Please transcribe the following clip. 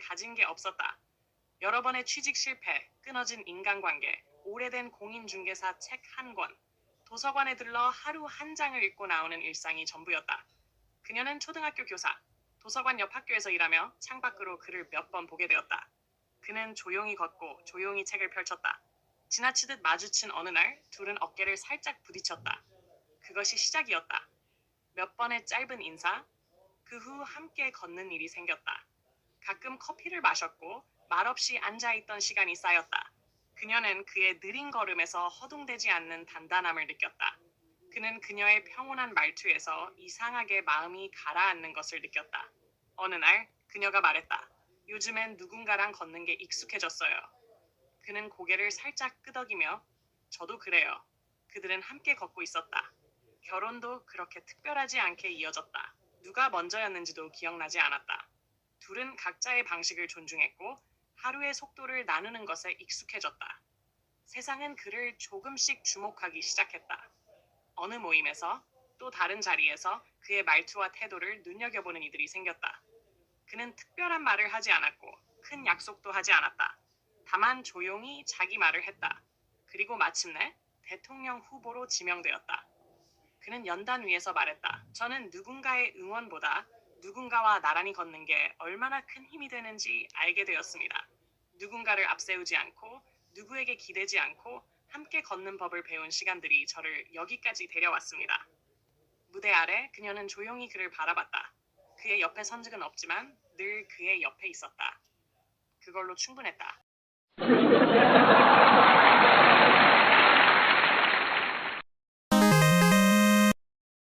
가진 게 없었다. 여러 번의 취직 실패, 끊어진 인간관계, 오래된 공인중개사 책 한 권, 도서관에 들러 하루 한 장을 읽고 나오는 일상이 전부였다. 그녀는 초등학교 교사, 도서관 옆 학교에서 일하며 창밖으로 그를 몇 번 보게 되었다. 그는 조용히 걷고 조용히 책을 펼쳤다. 지나치듯 마주친 어느 날 둘은 어깨를 살짝 부딪혔다. 그것이 시작이었다. 몇 번의 짧은 인사, 그 후 함께 걷는 일이 생겼다. 가끔 커피를 마셨고 말없이 앉아있던 시간이 쌓였다. 그녀는 그의 느린 걸음에서 허둥대지 않는 단단함을 느꼈다. 그는 그녀의 평온한 말투에서 이상하게 마음이 가라앉는 것을 느꼈다. 어느 날 그녀가 말했다. 요즘엔 누군가랑 걷는 게 익숙해졌어요. 그는 고개를 살짝 끄덕이며 저도 그래요. 그들은 함께 걷고 있었다. 결혼도 그렇게 특별하지 않게 이어졌다. 누가 먼저였는지도 기억나지 않았다. 둘은 각자의 방식을 존중했고 하루의 속도를 나누는 것에 익숙해졌다. 세상은 그를 조금씩 주목하기 시작했다. 어느 모임에서 또 다른 자리에서 그의 말투와 태도를 눈여겨보는 이들이 생겼다. 그는 특별한 말을 하지 않았고 큰 약속도 하지 않았다. 다만 조용히 자기 말을 했다. 그리고 마침내 대통령 후보로 지명되었다. 그는 연단 위에서 말했다. 저는 누군가의 응원보다 누군가와 나란히 걷는 게 얼마나 큰 힘이 되는지 알게 되었습니다. 누군가를 앞세우지 않고 누구에게 기대지 않고 함께 걷는 법을 배운 시간들이 저를 여기까지 데려왔습니다. 무대 아래 그녀는 조용히 그를 바라봤다. 그의 옆에 선 적은 없지만 늘 그의 옆에 있었다. 그걸로 충분했다.